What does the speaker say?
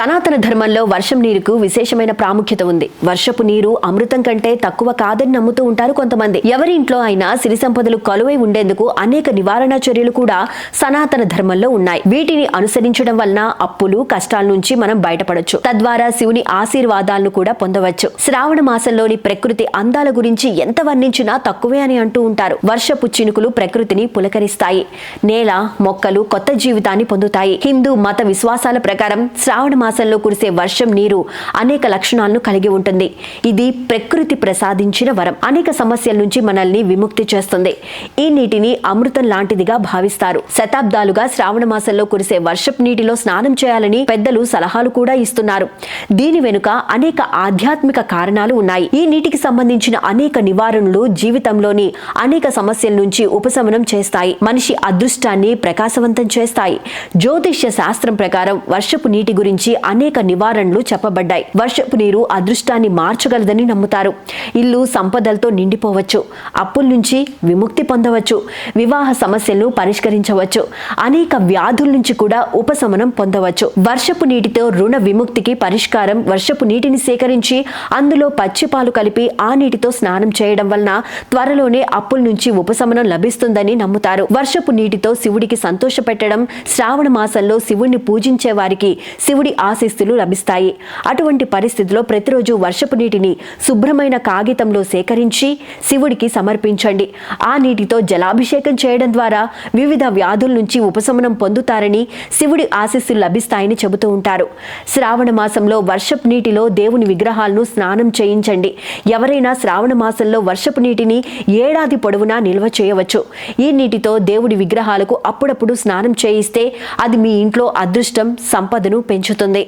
సనాతన ధర్మంలో వర్షం నీరుకు విశేషమైన ప్రాముఖ్యత ఉంది. వర్షపు నీరు అమృతం కంటే తక్కువ కాదని నమ్ముతూ ఉంటారు కొంతమంది. ఎవరి ఇంట్లో అయినా సిరి సంపదలు కలువై ఉండేందుకు అనేక నివారణ చర్యలు కూడా సనాతన ధర్మంలో ఉన్నాయి. వీటిని అనుసరించడం వలన అప్పులు కష్టాల నుంచి మనం బయటపడొచ్చు. తద్వారా శివుని ఆశీర్వాదాలను కూడా పొందవచ్చు. శ్రావణ మాసంలోని ప్రకృతి అందాల గురించి ఎంత వర్ణించినా తక్కువే అని అంటూ ఉంటారు. వర్షపు చినుకులు ప్రకృతిని పులకరిస్తాయి. నేల మొక్కలు కొత్త జీవితాన్ని పొందుతాయి. హిందూ మత విశ్వాసాల ప్రకారం శ్రావణ మాసంలో కురిసే వర్షం నీరు అనేక లక్షణాలను కలిగి ఉంటుంది. ఇది ప్రకృతి ప్రసాదించిన వరం. అనేక సమస్యల నుంచి మనల్ని విముక్తి చేస్తుంది. ఈ నీటిని అమృతం లాంటిదిగా భావిస్తారు. శతాబ్దాలుగా శ్రావణ మాసంలో కురిసే వర్షపు నీటిలో స్నానం చేయాలని పెద్దలు సలహాలు కూడా ఇస్తున్నారు. దీని వెనుక అనేక ఆధ్యాత్మిక కారణాలు ఉన్నాయి. ఈ నీటికి సంబంధించిన అనేక నివారణలు జీవితంలోని అనేక సమస్యల నుంచి ఉపశమనం చేస్తాయి. మనిషి అదృష్టాన్ని ప్రకాశవంతం చేస్తాయి. జ్యోతిష్య శాస్త్రం ప్రకారం వర్షపు నీటి గురించి అనేక నివారణలు చెప్పబడ్డాయి. వర్షపు నీరు అదృష్టాన్ని మార్చగలదని నమ్ముతారు. ఇల్లు సంపదలతో నిండిపోవచ్చు. అప్పుల నుంచి విముక్తి పొందవచ్చు. వివాహ సమస్యలను పరిష్కరించవచ్చు. అనేక వ్యాధుల నుంచి కూడా ఉపశమనం పొందవచ్చు. వర్షపు నీటితో రుణ విముక్తికి పరిష్కారం వర్షపు నీటిని సేకరించి అందులో పచ్చిపాలు కలిపి ఆ నీటితో స్నానం చేయడం వలన త్వరలోనే అప్పుల నుంచి ఉపశమనం లభిస్తుందని నమ్ముతారు. వర్షపు నీటితో శివుడికి సంతోషపెట్టడం శ్రావణ మాసంలో శివుణ్ణి పూజించే వారికి శివుడి ఆశీస్సులు లభిస్తాయి. అటువంటి పరిస్థితిలో ప్రతిరోజు వర్షపు నీటిని శుభ్రమైన కాగితంలో సేకరించి శివుడికి సమర్పించండి. ఆ నీటితో జలాభిషేకం చేయడం ద్వారా వివిధ వ్యాధుల నుంచి ఉపశమనం పొందుతారని శివుడి ఆశీస్సులు లభిస్తాయని చెబుతూ ఉంటారు. శ్రావణ మాసంలో వర్షపు నీటిలో దేవుని విగ్రహాలను స్నానం చేయించండి. ఎవరైనా శ్రావణ మాసంలో వర్షపు నీటిని ఏడాది పొడవునా నిల్వ చేయవచ్చు. ఈ నీటితో దేవుడి విగ్రహాలకు అప్పుడప్పుడు స్నానం చేయిస్తే అది మీ ఇంట్లో అదృష్టం సంపదను పెంచుతుంది.